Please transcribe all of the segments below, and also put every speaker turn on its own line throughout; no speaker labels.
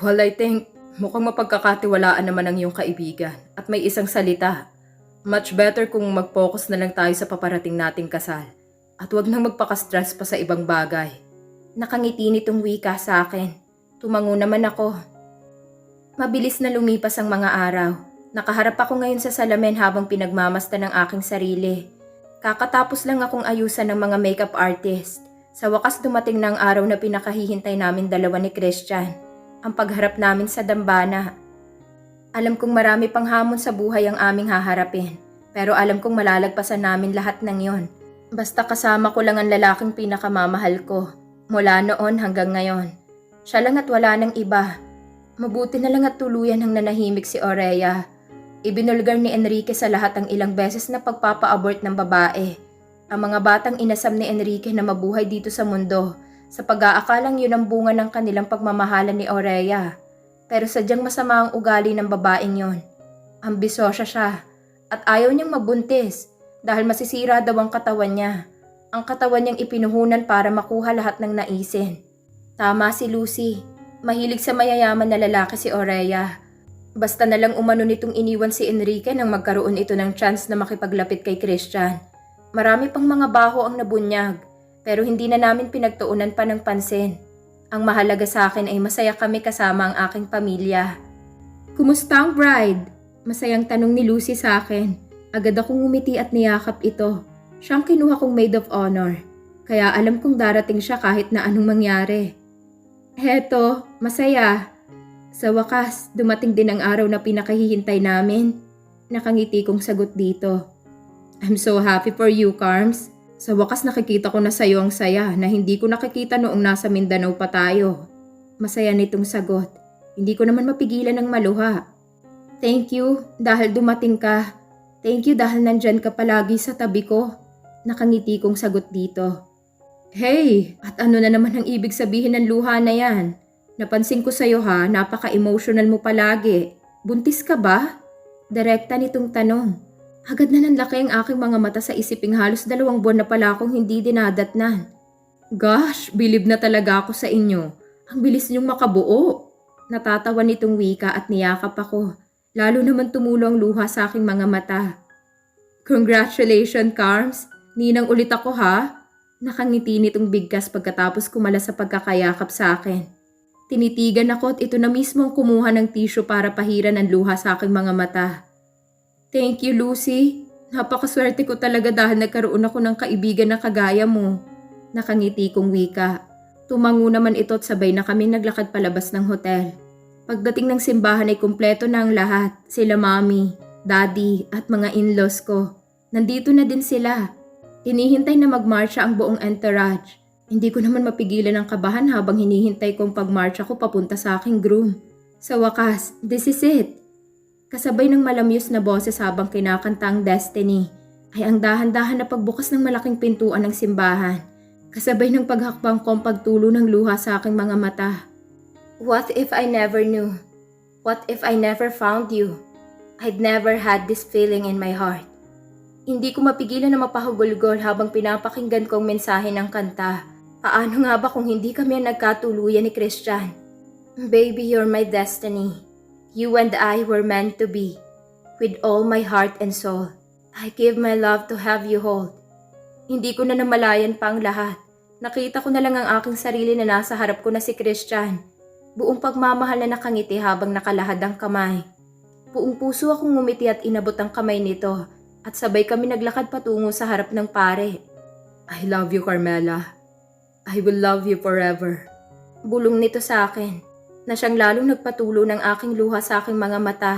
Well, I think mukhang mapagkakatiwalaan naman ang iyong kaibigan at may isang salita. Much better kung mag-focus na lang tayo sa paparating nating kasal at wag nang magpaka-stress pa sa ibang bagay.
Nakangiti nitong wika sa akin. Tumango naman ako. Mabilis na lumipas ang mga araw. Nakaharap ako ngayon sa salamin habang pinagmamasta ng aking sarili. Kakatapos lang akong ayusan ng mga makeup artist. Sa wakas dumating na ang araw na pinakahihintay namin dalawa ni Christian. Ang pagharap namin sa dambana. Alam kong marami pang hamon sa buhay ang aming haharapin. Pero alam kong malalagpasan namin lahat ng yon. Basta kasama ko lang ang lalaking pinakamamahal ko. Mula noon hanggang ngayon. Siya lang at wala ng iba. Mabuti na lang at tuluyan ang nanahimik si Aurea. Ibinulgar ni Enrique sa lahat ang ilang beses na pagpapa-abort ng babae. Ang mga batang inasam ni Enrique na mabuhay dito sa mundo sa pag-aakalang yun ang bunga ng kanilang pagmamahalan ni Aurea. Pero sadyang masama ang ugali ng babaeng yon. Ambisosya siya at ayaw niyang mabuntis dahil masisira daw ang katawan niya. Ang katawan niyang ipinuhunan para makuha lahat ng naisin. Tama si Lucy. Mahilig sa mayayaman na lalaki si Aurea. Basta na lang umano nitong iniwan si Enrique nang magkaroon ito ng chance na makipaglapit kay Christian. Marami pang mga baho ang nabunyag, pero hindi na namin pinagtuunan pa ng pansin. Ang mahalaga sa akin ay masaya kami kasama ang aking pamilya. Kumusta ang bride? Masayang tanong ni Lucy sa akin. Agad akong umiti at niyakap ito. Siyang kinuha kong maid of honor. Kaya alam kong darating siya kahit na anong mangyari. Heto, masaya. Sa wakas, dumating din ang araw na pinakahihintay namin. Nakangiti kong sagot dito. I'm so happy for you, Carms. Sa wakas nakikita ko na sa'yo ang saya na hindi ko nakikita noong nasa Mindanao pa tayo. Masaya nitong sagot. Hindi ko naman mapigilan ng maluha. Thank you dahil dumating ka. Thank you dahil nandyan ka palagi sa tabi ko. Nakangiti kong sagot dito. Hey, at ano na naman ang ibig sabihin ng luha na yan? Napansin ko sa'yo ha, napaka-emotional mo palagi. Buntis ka ba? Direkta nitong tanong. Agad na nanlaki ang aking mga mata sa isiping halos dalawang buwan na pala akong hindi dinadatnan. Gosh, bilib na talaga ako sa inyo. Ang bilis niyong makabuo. Natatawa nitong wika at niyakap ako. Lalo naman tumulo ang luha sa aking mga mata. Congratulations, Carms. Ninang ulit ako ha. Nakangiti nitong bigkas pagkatapos kumala sa pagkakayakap sa akin. Tinitigan ako at ito na mismo ang kumuha ng tissue para pahiran ang luha sa aking mga mata. Thank you, Lucy. Napakaswerte ko talaga dahil nagkaroon ako ng kaibigan na kagaya mo. Nakangiti kong wika. Tumango naman ito at sabay na kami naglakad palabas ng hotel. Pagdating ng simbahan ay kumpleto na ang lahat. Sila mami, daddy at mga in-laws ko. Nandito na din sila. Hinihintay na magmarcha ang buong entourage. Hindi ko naman mapigilan ang kabahan habang hinihintay kong pagmarcha ko papunta sa aking groom. Sa wakas, this is it. Kasabay ng malamyos na boses habang kinakanta ang Destiny ay ang dahan-dahan na pagbukas ng malaking pintuan ng simbahan. Kasabay ng paghakbang kong pagtulo ng luha sa aking mga mata. What if I never knew? What if I never found you? I'd never had this feeling in my heart. Hindi ko mapigilan na mapahugulgol habang pinapakinggan kong mensahe ng kanta. Paano nga ba kung hindi kami ang nagkatuluyan ni Christian? Baby, you're my destiny. You and I were meant to be. With all my heart and soul, I give my love to have you hold. Hindi ko na namalayan pa ang lahat. Nakita ko na lang ang aking sarili na nasa harap ko na si Christian. Buong pagmamahal na nakangiti habang nakalahad ang kamay. Buong puso akong ngumiti at inabot ang kamay nito at sabay kami naglakad patungo sa harap ng pare. I love you, Carmela. I will love you forever. Bulong nito sa akin na siyang lalong nagpatulo ng aking luha sa aking mga mata.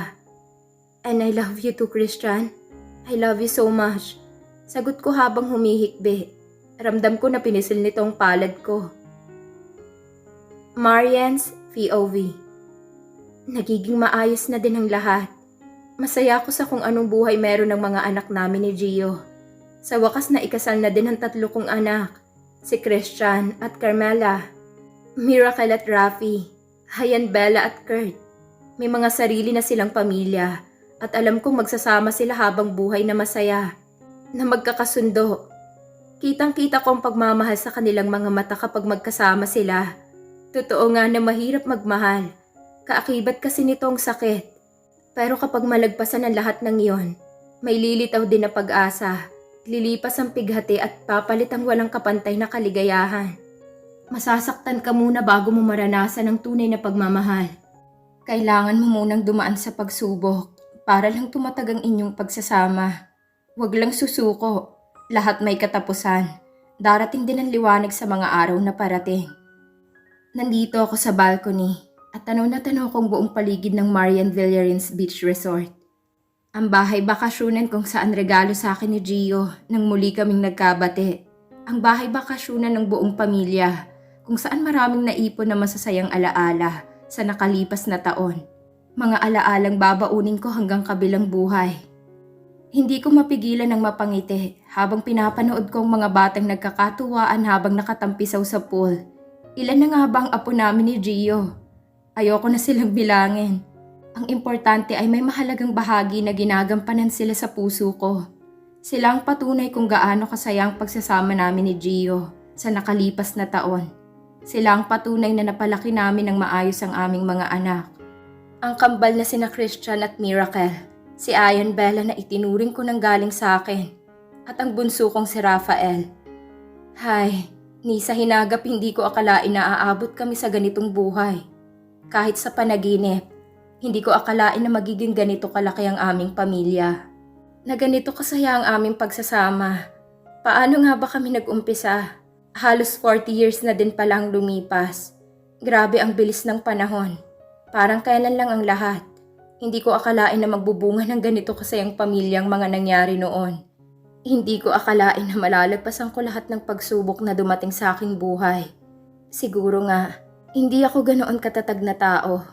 And I love you too, Christian. I love you so much. Sagot ko habang humihikbi. Ramdam ko na pinisil nitong palad ko. Marian's POV Nagiging maayos na din ang lahat. Masaya ako sa kung anong buhay meron ng mga anak namin ni Gio. Sa wakas na ikasal na din ang tatlo kong anak, si Christian at Carmela. Miracle at Rafi, Hayan Bella at Kurt. May mga sarili na silang pamilya at alam kong magsasama sila habang buhay na masaya, na magkakasundo. Kitang-kita ko ang pagmamahal sa kanilang mga mata kapag magkasama sila. Totoo nga na mahirap magmahal, Kaakibat kasi nito ang sakit. Pero kapag malagpasan ang lahat ng iyon, may lilitaw din na pag-asa. Lilipas ang pighati at papalit ang walang kapantay na kaligayahan. Masasaktan ka muna bago mo maranasan ang tunay na pagmamahal. Kailangan mo munang dumaan sa pagsubok para lang tumatag ang inyong pagsasama. Huwag lang susuko. Lahat may katapusan. Darating din ang liwanag sa mga araw na parating. Nandito ako sa balcony at tanaw na tanaw kong buong paligid ng Marian Villarins Beach Resort. Ang bahay bakasyonan kung saan regalo sa akin ni Gio nang muli kaming nagkabate. Ang bahay bakasyonan ng buong pamilya kung saan maraming naipon na masasayang alaala sa nakalipas na taon. Mga alaalang babaunin ko hanggang kabilang buhay. Hindi ko mapigilan ng mapangiti habang pinapanood ko ang mga batang nagkakatuwaan habang nakatampisaw sa pool. Ilan na nga ba ang apo namin ni Gio? Ayoko na silang bilangin. Ang importante ay may mahalagang bahagi na ginagampanan sila sa puso ko. Sila ang patunay kung gaano kasaya ang pagsasama namin ni Gio sa nakalipas na taon. Sila ang patunay na napalaki namin ng maayos ang aming mga anak. Ang kambal na sina Christian at Miracle, si Ayon Bella na itinuring ko ng galing sa akin, at ang bunso kong si Rafael. Hay, ni sa hinagap hindi ko akalain na aabot kami sa ganitong buhay. Kahit sa panaginip, hindi ko akalain na magiging ganito kalaki ang aming pamilya. Na ganito kasaya ang aming pagsasama. Paano nga ba kami nag-umpisa? Halos 40 years na din palang lumipas. Grabe ang bilis ng panahon. Parang kailan lang ang lahat. Hindi ko akalain na magbubunga ng ganito kasayang pamilyang mga nangyari noon. Hindi ko akalain na malalagpasan ko lahat ng pagsubok na dumating sa aking buhay. Siguro nga, hindi ako ganoon katatag na tao.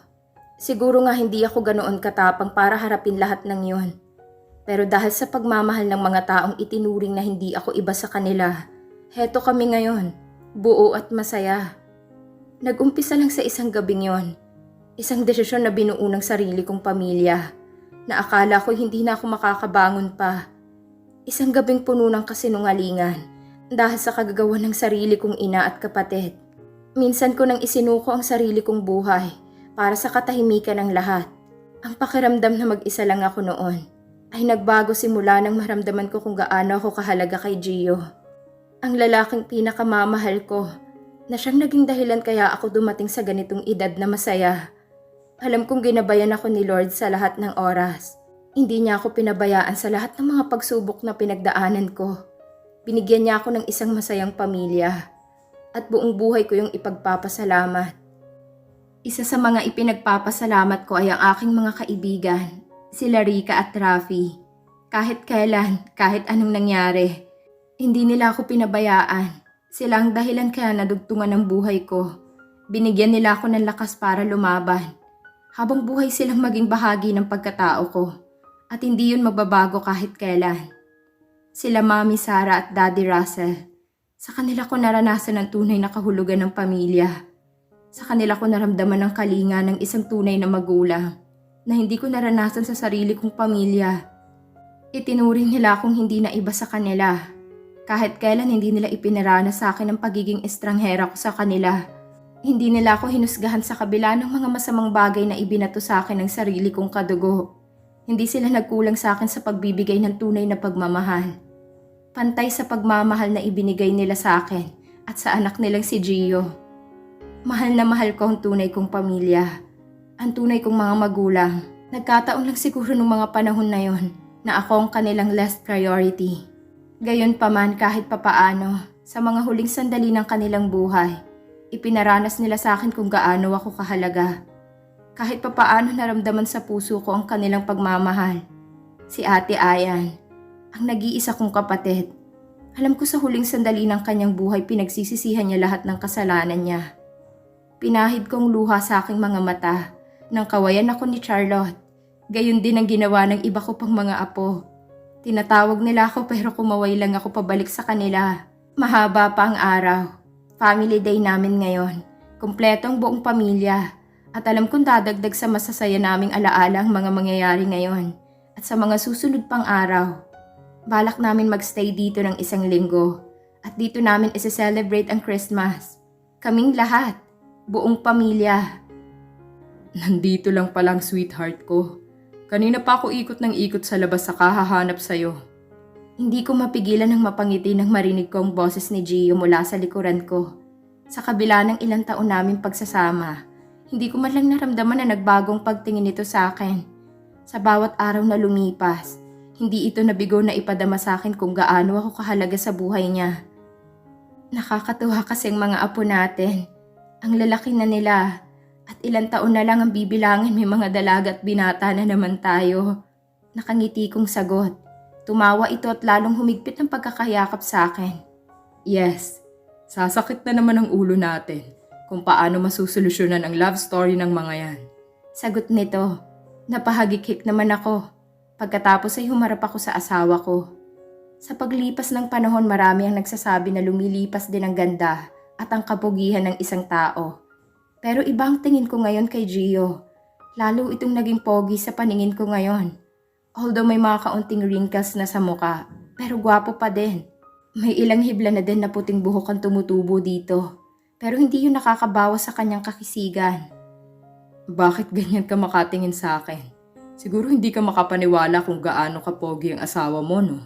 Siguro nga hindi ako ganoon katapang para harapin lahat ng yon. Pero dahil sa pagmamahal ng mga taong itinuring na hindi ako iba sa kanila, heto kami ngayon, buo at masaya. Nag-umpisa lang sa isang gabing yon. Isang desisyon na binuo ng sarili kong pamilya, na akala ko hindi na ako makakabangon pa. Isang gabing puno ng kasinungalingan, dahil sa kagagawa ng sarili kong ina at kapatid. Minsan ko nang isinuko ang sarili kong buhay para sa katahimikan ng lahat. Ang pakiramdam na mag-isa lang ako noon ay nagbago simula nang maramdaman ko kung gaano ako kahalaga kay Gio. Ang lalaking pinakamamahal ko na siyang naging dahilan kaya ako dumating sa ganitong edad na masaya. Alam kong ginabayan ako ni Lord sa lahat ng oras. Hindi niya ako pinabayaan sa lahat ng mga pagsubok na pinagdaanan ko. Binigyan niya ako ng isang masayang pamilya at buong buhay ko yung ipagpapasalamat. Isa sa mga ipinagpapasalamat ko ay ang aking mga kaibigan, sila Rika at Rafi. Kahit kailan, kahit anong nangyari, hindi nila ako pinabayaan. Sila ang dahilan kaya nadugtungan ng buhay ko. Binigyan nila ako ng lakas para lumaban. Habang buhay silang maging bahagi ng pagkatao ko. At hindi yun magbabago kahit kailan. Sila Mami Sara at Daddy Russell. Sa kanila ko naranasan ang tunay na kahulugan ng pamilya. Sa kanila ko naramdaman ang kalinga ng isang tunay na magulang na hindi ko naranasan sa sarili kong pamilya. Itinuring nila akong hindi na iba sa kanila. Kahit kailan hindi nila ipinarana sa akin ang pagiging estranghera ko sa kanila. Hindi nila ako hinusgahan sa kabila ng mga masamang bagay na ibinato sa akin ng sarili kong kadugo. Hindi sila nagkulang sa akin sa pagbibigay ng tunay na pagmamahal. Pantay sa pagmamahal na ibinigay nila sa akin at sa anak nilang si Gio. Mahal na mahal ko ang tunay kong pamilya. Ang tunay kong mga magulang. Nagkataon lang siguro nung mga panahon na yon na ako ang kanilang last priority. Gayon pa man kahit papaano, sa mga huling sandali ng kanilang buhay, ipinaranas nila sa akin kung gaano ako kahalaga. Kahit papaano naramdaman sa puso ko ang kanilang pagmamahal. Si Ate Ayan, ang nag-iisa kong kapatid. Alam ko sa huling sandali ng kanyang buhay pinagsisisihan niya lahat ng kasalanan niya. Pinahid kong luha sa aking mga mata nang kawayan ako ni Charlotte. Gayon din ang ginawa ng iba ko pang mga apo. Tinatawag nila ako pero kumaway lang ako pabalik sa kanila. Mahaba pa ang araw. Family day namin ngayon. Kumpleto ang buong pamilya. At alam kong dadagdag sa masasaya naming alaala ang mga mangyayari ngayon. At sa mga susunod pang araw. Balak namin magstay dito ng isang linggo. At dito namin isa-celebrate ang Christmas. Kaming lahat. Buong pamilya.
Nandito lang palang sweetheart ko. Kanina pa ako ikot ng ikot sa labas sa kahahanap sa'yo.
Hindi ko mapigilan ng mapangiti nang marinig ko ang boses ni Gio mula sa likuran ko. Sa kabila ng ilang taon naming pagsasama, hindi ko man lang naramdaman na nagbagong pagtingin nito sa akin. Sa bawat araw na lumipas, hindi ito nabigo na ipadama sa akin kung gaano ako kahalaga sa buhay niya. Nakakatuwa kasi ang mga apo natin. Ang lalaki na nila at ilang taon na lang ang bibilangin may mga dalaga at binata na naman tayo. Nakangiti kong sagot. Tumawa ito at lalong humigpit ng pagkakayakap sa akin.
Yes, sasakit na naman ang ulo natin kung paano masusolusyonan ang love story ng mga yan.
Sagot nito. Napahagikik naman ako. Pagkatapos ay humarap ako sa asawa ko. Sa paglipas ng panahon marami ang nagsasabi na lumilipas din ang ganda at ang kapugihan ng isang tao. Pero iba ang tingin ko ngayon kay Gio. Lalo itong naging pogi sa paningin ko ngayon. Although may mga kaunting wrinkles na sa muka, pero gwapo pa din. May ilang hibla na din na puting buhok ang tumutubo dito. Pero hindi yun nakakabawas sa kanyang kakisigan.
Bakit ganyan ka makatingin sa akin? Siguro hindi ka makapaniwala kung gaano ka pogi ang asawa mo, no?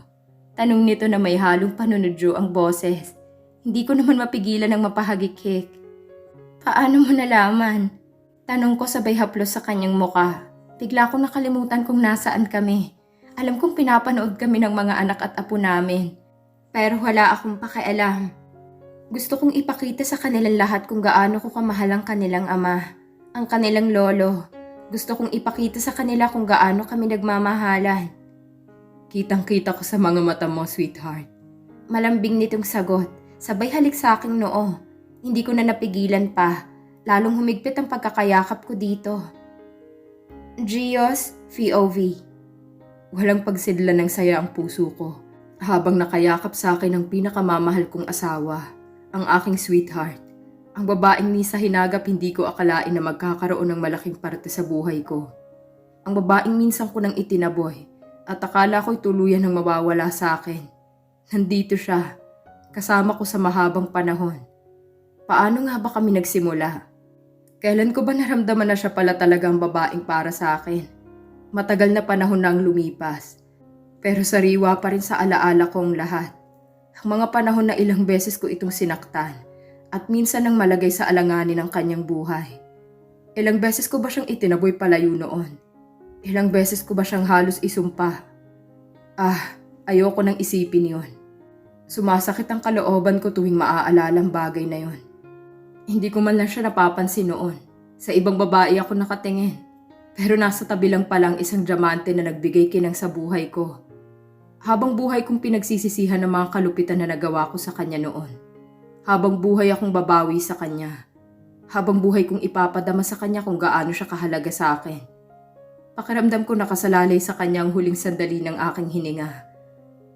Tanong nito na may halong panunodyo ang boses. Hindi ko naman mapigilan ng mapahagikik. Paano mo nalaman? Tanong ko sabay haplos sa kanyang muka. Bigla kong nakalimutan kung nasaan kami. Alam kong pinapanood kami ng mga anak at apo namin. Pero wala akong pakialam. Gusto kong ipakita sa kanilang lahat kung gaano ko kamahal ang kanilang ama, ang kanilang lolo. Gusto kong ipakita sa kanila kung gaano kami nagmamahalan.
Kitang-kita ko sa mga mata mo, sweetheart.
Malambing nitong sagot, sabay halik sa aking noo. Hindi ko na napigilan pa, lalong humigpit ang pagkakayakap ko dito. Gios VOV
Walang pagsidla ng saya ang puso ko habang nakayakap sa akin ang pinakamamahal kong asawa, ang aking sweetheart. Ang babaeng ni sa hinagap hindi ko akalain na magkakaroon ng malaking parte sa buhay ko. Ang babaeng minsan ko nang itinaboy at akala ko'y tuluyan ng mawawala sa akin. Nandito siya, kasama ko sa mahabang panahon. Paano nga ba kami nagsimula? Kailan ko ba naramdaman na siya pala talagang babaeng para sa akin? Matagal na panahon na ang lumipas. Pero sariwa pa rin sa alaala ko ang lahat. Ang mga panahon na ilang beses ko itong sinaktan at minsan nang malagay sa alanganin ng kanyang buhay. Ilang beses ko ba siyang itinaboy palayo noon? Ilang beses ko ba siyang halos isumpa? Ah, ayoko nang isipin yon. Sumasakit ang kalooban ko tuwing maaalala ang bagay na yon. Hindi ko man lang siya napapansin noon. Sa ibang babae ako nakatingin. Pero nasa tabi lang palang isang diamante na nagbigay kinang sa buhay ko. Habang buhay kong pinagsisisihan ng mga kalupitan na nagawa ko sa kanya noon. Habang buhay akong babawi sa kanya. Habang buhay kong ipapadama sa kanya kung gaano siya kahalaga sa akin. Pakiramdam ko nakasalalay sa kanya ang huling sandali ng aking hininga.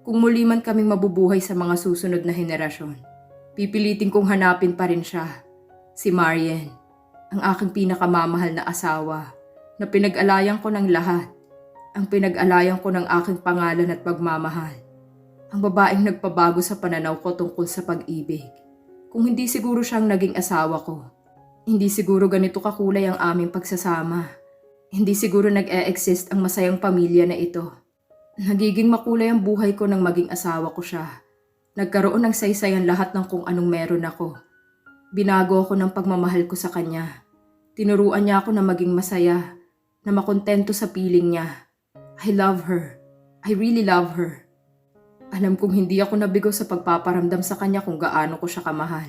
Kung muli man kaming mabubuhay sa mga susunod na henerasyon, pipilitin kong hanapin pa rin siya. Si Marian, ang aking pinakamamahal na asawa na pinag-alayan ko ng lahat. Ang pinag-alayan ko ng aking pangalan at pagmamahal. Ang babaeng nagpabago sa pananaw ko tungkol sa pag-ibig. Kung hindi siguro siyang naging asawa ko, hindi siguro ganito kakulay ang aming pagsasama. Hindi siguro nag-e-exist ang masayang pamilya na ito. Nagiging makulay ang buhay ko nang maging asawa ko siya. Nagkaroon ng saysayan lahat ng kung anong meron ako. Binago ako ng pagmamahal ko sa kanya. Tinuruan niya ako na maging masaya, na makontento sa piling niya. I love her. I really love her. Alam kong hindi ako nabigo sa pagpaparamdam sa kanya kung gaano ko siya kamahal.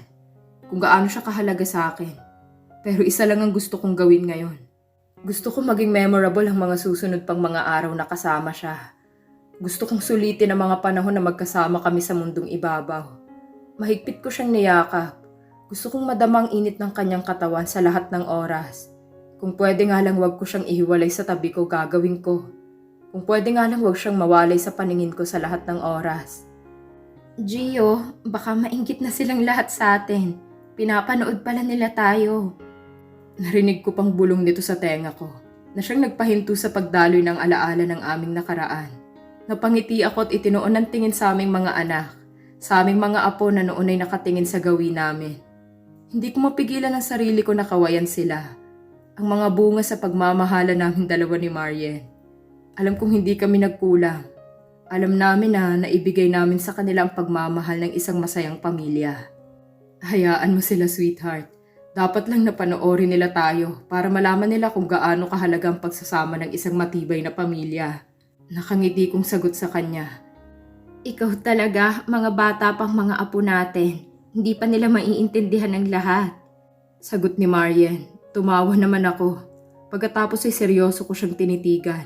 Kung gaano siya kahalaga sa akin. Pero isa lang ang gusto kong gawin ngayon. Gusto ko maging memorable ang mga susunod pang mga araw na kasama siya. Gusto kong sulitin ang mga panahon na magkasama kami sa mundong ibabaw. Mahigpit ko siyang niyakap. Gusto kong madama ang init ng kanyang katawan sa lahat ng oras. Kung pwede nga lang wag ko siyang ihiwalay sa tabi ko, gagawin ko. Kung pwede nga lang wag siyang mawalay sa paningin ko sa lahat ng oras.
Gio, baka maingit na silang lahat sa atin. Pinapanood pala nila tayo.
Narinig ko pang bulong nito sa tenga ko na siyang nagpahinto sa pagdaloy ng alaala ng aming nakaraan. Napangiti ako at itinoon ng tingin sa aming mga anak, sa aming mga apo na noon ay nakatingin sa gawi namin. Hindi ko mapigilan ang sarili ko na kawayan sila. ang mga bunga sa pagmamahala namin dalawa ni Marian. Alam kong hindi kami nagkulang. Alam namin na naibigay namin sa kanila ang pagmamahal ng isang masayang pamilya. Hayaan mo sila, sweetheart. Dapat lang na panoorin nila tayo para malaman nila kung gaano kahalaga ang pagsasama ng isang matibay na pamilya. Nakangiti kong sagot sa kanya.
Ikaw talaga, mga bata pang mga apo natin. Hindi pa nila maiintindihan ang lahat.
Sagot ni Marian. Tumawa naman ako. Pagkatapos ay seryoso ko siyang tinitigan.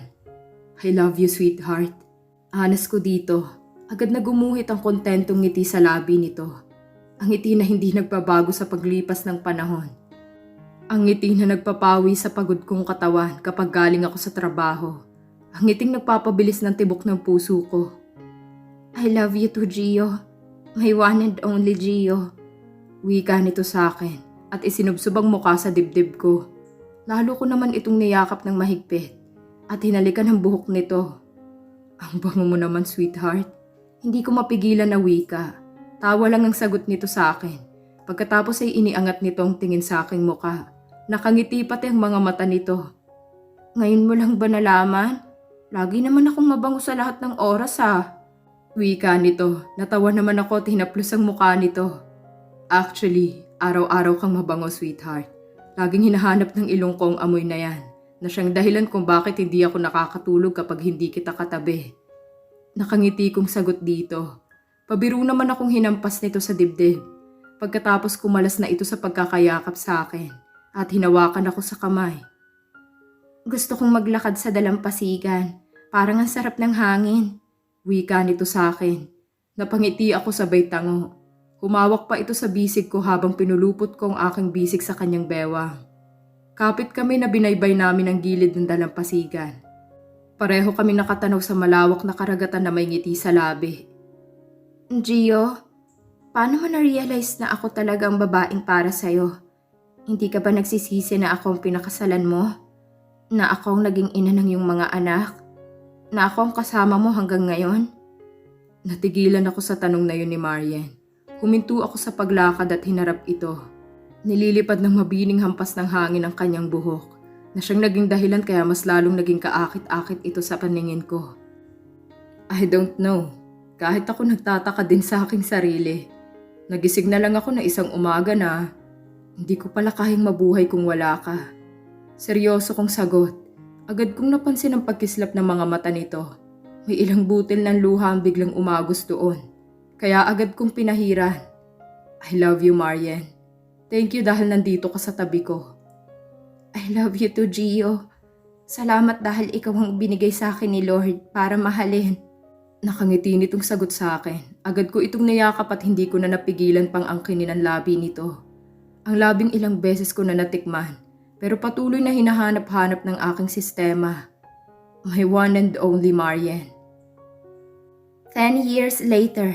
I love you, sweetheart. Anas ko dito. Agad na gumuhit ang kontentong ngiti sa labi nito. Ang ngiti na hindi nagbabago sa paglipas ng panahon. Ang ngiti na nagpapawi sa pagod kong katawan kapag galing ako sa trabaho. Ang ngiting nagpapabilis ng tibok ng puso ko.
I love you too, Gio. My one and only Gio.
Wika nito sa akin at isinubsob ang muka sa dibdib ko. Lalo ko naman itong niyakap ng mahigpit at hinalikan ang buhok nito. Ang bango mo naman, sweetheart. Hindi ko mapigilan na wika. Tawa lang ang sagot nito sa akin. Pagkatapos ay iniangat nito ang tingin sa aking muka. Nakangiti pati ang mga mata nito.
Ngayon mo lang ba nalaman? Lagi naman akong mabango sa lahat ng oras ha.
Wika nito. Natawa naman ako at hinaplos ang mukha nito. Actually, araw-araw kang mabango, sweetheart. Laging hinahanap ng ilong ko ang amoy na yan, na siyang dahilan kung bakit hindi ako nakakatulog kapag hindi kita katabi. Nakangiti kong sagot dito. Pabiro naman akong hinampas nito sa dibdib. Pagkatapos kumalas na ito sa pagkakayakap sa akin at hinawakan ako sa kamay.
Gusto kong maglakad sa dalampasigan. Parang ang sarap ng hangin.
Wika nito sa akin. Napangiti ako sabay tango. Humawak pa ito sa bisig ko habang pinulupot ko ang aking bisig sa kanyang bewang. Kapit kami na binaybay namin ang gilid ng dalampasigan. Pareho kami nakatanaw sa malawak na karagatan na may ngiti sa labi.
Gio, paano mo na-realize na ako talaga ang babaeng para sa'yo? Hindi ka ba nagsisisi na ako ang pinakasalan mo? Na ako ang naging ina ng iyong mga anak? Na ako ang kasama mo hanggang ngayon?
Natigilan ako sa tanong na yun ni Marian. Huminto ako sa paglakad at hinarap ito. Nililipad ng mabining hampas ng hangin ang kanyang buhok na siyang naging dahilan kaya mas lalong naging kaakit-akit ito sa paningin ko. I don't know. Kahit ako nagtataka din sa aking sarili. Nagising na lang ako na isang umaga na hindi ko pala kayang mabuhay kung wala ka. Seryoso kong sagot. Agad kong napansin ang pagkislap ng mga mata nito. May ilang butil ng luha ang biglang umagos doon. Kaya agad kong pinahiran. I love you, Marian. Thank you dahil nandito ka sa tabi ko.
I love you too, Gio. Salamat dahil ikaw ang binigay sa akin ni Lord para mahalin.
Nakangiti nitong sagot sa akin. Agad ko itong niyakap at hindi ko na napigilan pang angkinin ang labi nito. Ang labing ilang beses ko na natikman, pero patuloy na hinahanap-hanap ng aking sistema. My one and only Marian.
Ten years later,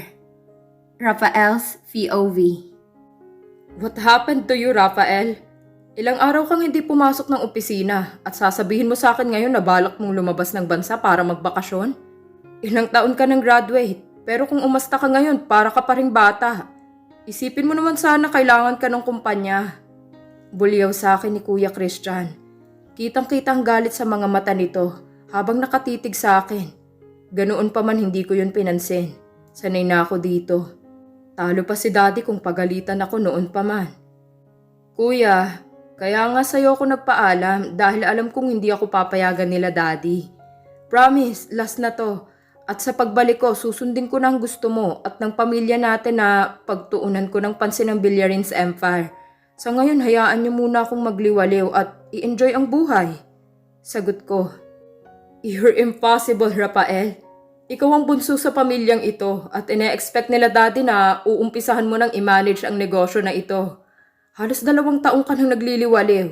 Rafael's POV.
What happened to you, Rafael? Ilang araw kang hindi pumasok ng opisina at sasabihin mo sa akin ngayon na balak mong lumabas ng bansa para magbakasyon? Ilang taon ka nang graduate, pero kung umasta ka ngayon, para ka pa ring bata. Isipin mo naman sana kailangan ka ng kumpanya. Bulyaw sa akin ni Kuya Christian. Kitang-kita ang galit sa mga mata nito habang nakatitig sa akin. Ganoon pa man hindi ko yun pinansin. Sanay na ako dito. Talo pa si daddy kung pagalitan ako noon pa man. Kuya, kaya nga sa'yo ako nagpaalam dahil alam kong hindi ako papayagan nila daddy. Promise, last na to. At sa pagbalik ko, susundin ko ng gusto mo at ng pamilya natin na pagtuunan ko ng pansin ng Billiarins Empire. Sa ngayon, hayaan niyo muna akong magliwaliw at i-enjoy ang buhay. Sagot ko, You're impossible, Rafael. Ikaw ang bunso sa pamilyang ito at ine-expect nila dati na uumpisahan mo nang i-manage ang negosyo na ito. Halos dalawang taong ka nang nagliliwaliw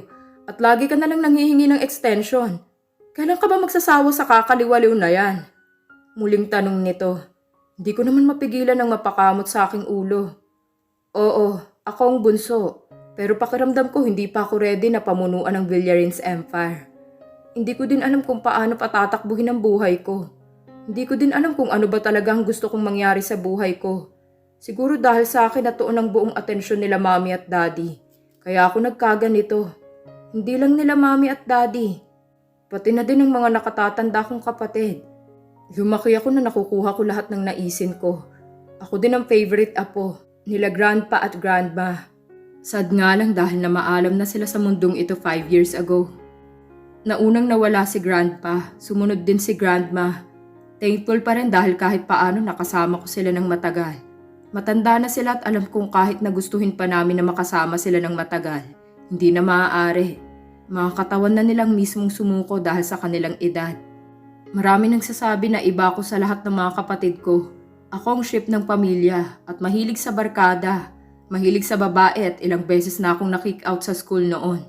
at lagi ka na lang nanghihingi ng extension. Kailan ka ba magsasawa sa kakaliwaliw na yan? Muling tanong nito. Hindi ko naman mapigilan ang mapakamot sa aking ulo. Oo, ako ang bunso. Pero pakiramdam ko hindi pa ako ready na pamunuan ng Villarins Empire. Hindi ko din alam kung paano patatakbuhin ang buhay ko. Hindi ko din alam kung ano ba talaga ang gusto kong mangyari sa buhay ko. Siguro dahil sa akin natuon ang buong atensyon nila mami at daddy. Kaya ako nagkaganito. Hindi lang nila mami at daddy. Pati na din ang mga nakatatanda kong kapatid. Lumaki ako na nakukuha ko lahat ng naisin ko. Ako din ang favorite apo, nila grandpa at grandma. Sad nga lang dahil na maalam na sila sa mundong ito five years ago. Naunang nawala si grandpa, sumunod din si grandma. Thankful pa rin dahil kahit paano nakasama ko sila ng matagal. Matanda na sila at alam kong kahit nagustuhin pa namin na makasama sila ng matagal, hindi na maaari. Mga katawan na nilang mismong sumuko dahil sa kanilang edad. Marami nang sasabi na iba ko sa lahat ng mga kapatid ko. Ako ang ship ng pamilya at mahilig sa barkada. Mahilig sa babae at ilang beses na akong nakick out sa school noon.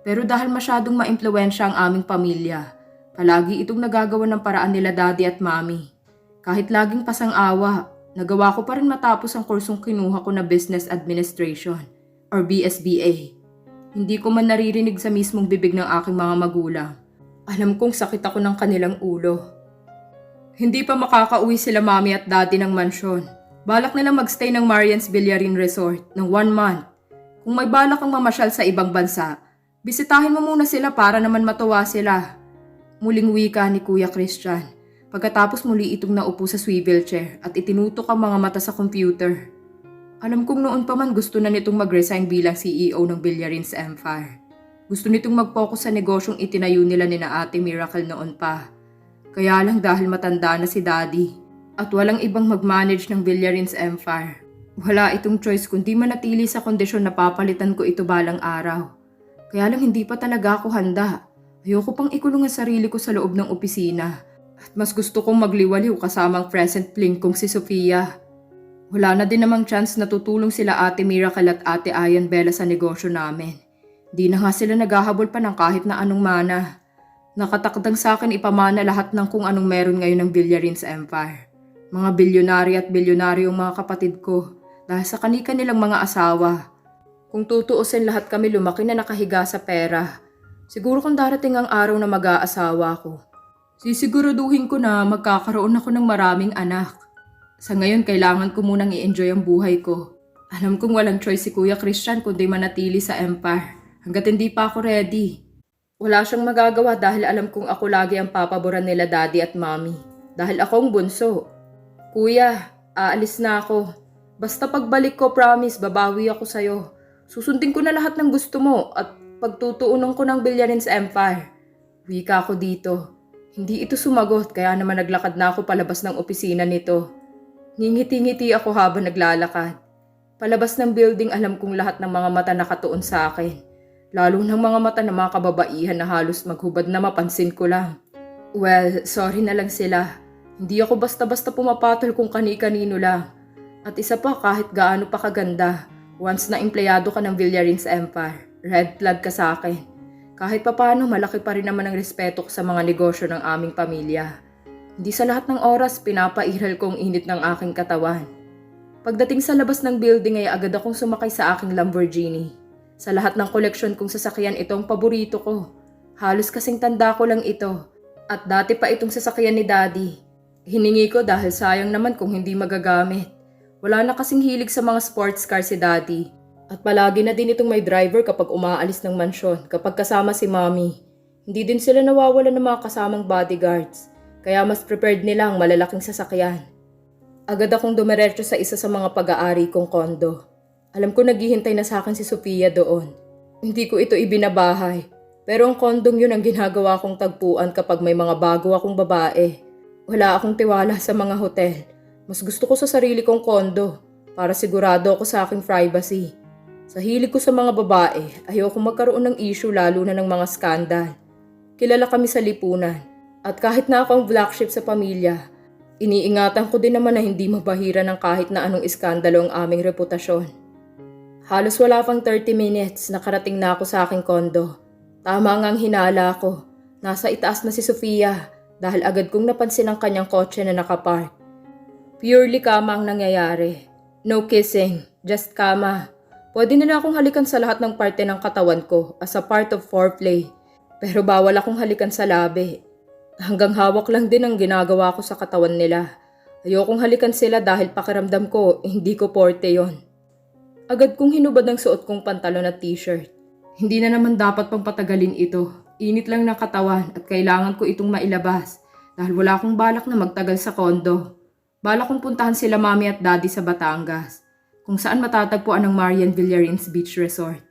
Pero dahil masyadong maimpluwensya ang aming pamilya, palagi itong nagagawa ng paraan nila daddy at mommy. Kahit laging pasang-awa, nagawa ko pa rin matapos ang kursong kinuha ko na Business Administration or BSBA. Hindi ko man naririnig sa mismong bibig ng aking mga magulang. Alam kong sakit ako ng kanilang ulo. Hindi pa makakauwi sila mami at daddy ng mansyon. Balak nila magstay ng Marian's Villarin Resort ng one month. Kung may balak kang mamasyal sa ibang bansa, bisitahin mo muna sila para naman matuwa sila. Muling wika ni Kuya Christian. Pagkatapos muli itong naupo sa swivel chair at itinutok ang mga mata sa computer. Alam kong noon pa man gusto na nitong mag-resign bilang CEO ng Villarin's Empire. Gusto nitong mag-focus sa negosyong itinayo nila ni na Ate Miracle noon pa. Kaya lang dahil matanda na si Daddy at walang ibang mag-manage ng Villarin's Empire. Wala itong choice kundi manatili sa kondisyon na papalitan ko ito balang araw. Kaya lang hindi pa talaga ako handa. Ayoko pang ikulong ang sarili ko sa loob ng opisina. At mas gusto kong magliwaliw kasama ang present fling kong si Sofia. Wala na din namang chance na tutulong sila Ate Miracle at Ate Ayan Bella sa negosyo namin. Di na nga sila naghahabol pa ng kahit na anong mana. Nakatakdang sa akin ipamana lahat ng kung anong meron ngayon ng Villarin's Empire. Mga bilyonary at bilyonaryong mga kapatid ko dahil sa kanika nilang mga asawa. Kung tutuusin lahat kami lumaki na nakahiga sa pera, siguro kung darating ang araw na mag-aasawa ko, sisiguraduhin ko na magkakaroon ako ng maraming anak. Sa ngayon, kailangan ko munang i-enjoy ang buhay ko. Alam kong walang choice si Kuya Christian kundi manatili sa Empire hanggat hindi pa ako ready. Wala siyang magagawa dahil alam kong ako lagi ang papaboran nila daddy at mommy. Dahil akong bunso. Kuya, aalis na ako. Basta pagbalik ko, promise, babawi ako sa'yo. Susundin ko na lahat ng gusto mo at pagtutuunan ko ng Villarin's Empire. Wika ako dito. Hindi ito sumagot kaya naman naglakad na ako palabas ng opisina nito. Ngingiti-ngiti ako habang naglalakad. Palabas ng building alam kong lahat ng mga mata nakatuon sa akin. Lalo ng mga mata ng mga kababaihan na halos maghubad na mapansin ko lang. Well, sorry na lang sila. Hindi ako basta-basta pumapatol kung kani-kanino lang. At isa pa kahit gaano pa kaganda, once na empleyado ka ng Villarin's Empire, red flag ka sa akin. Kahit papano malaki pa rin naman ang respeto ko sa mga negosyo ng aming pamilya. Hindi sa lahat ng oras pinapairal ko ang init ng aking katawan. Pagdating sa labas ng building ay agad akong sumakay sa aking Lamborghini. Sa lahat ng koleksyon kong sasakyan ito ang paborito ko. Halos kasing tanda ko lang ito. At dati pa itong sasakyan ni Daddy. Hiningi ko dahil sayang naman kung hindi magagamit. Wala na kasing hilig sa mga sports car si Daddy. At palagi na din itong may driver kapag umaalis ng mansyon kapag kasama si Mommy. Hindi din sila nawawala ng mga kasamang bodyguards. Kaya mas prepared nila ang malalaking sasakyan. Agad akong dumiretso sa isa sa mga pag-aari kong kondo. Alam ko naghihintay na sa akin si Sofia doon. Hindi ko ito ibinabahay. Pero ang kondong yun ang ginagawa kong tagpuan kapag may mga bago akong babae. Wala akong tiwala sa mga hotel. Mas gusto ko sa sarili kong kondo para sigurado ako sa aking privacy. Sa hilig ko sa mga babae, ayoko magkaroon ng issue lalo na ng mga skandal. Kilala kami sa lipunan. At kahit na ako ang black sheep sa pamilya, iniingatan ko din naman na hindi mabahira ng kahit na anong iskandalo ang aming reputasyon. Halos wala pang 30 minutes nakarating na ako sa aking kondo. Tama nga ang hinala ko. Nasa itaas na si Sofia dahil agad kong napansin ang kanyang kotse na nakapark. Purely kama ang nangyayari. No kissing, just kama. Pwede na akong halikan sa lahat ng parte ng katawan ko as a part of foreplay. Pero bawal akong halikan sa labi. Hanggang hawak lang din ang ginagawa ko sa katawan nila. Ayokong halikan sila dahil pakiramdam ko hindi ko porte yon. Agad kong hinubad ang suot kong pantalon at t-shirt. Hindi na naman dapat pang patagalin ito. Init lang ng katawan at kailangan ko itong mailabas dahil wala akong balak na magtagal sa kondo. Balak kong puntahan sila mami at daddy sa Batangas kung saan matatagpuan ang Marian Villarins Beach Resort.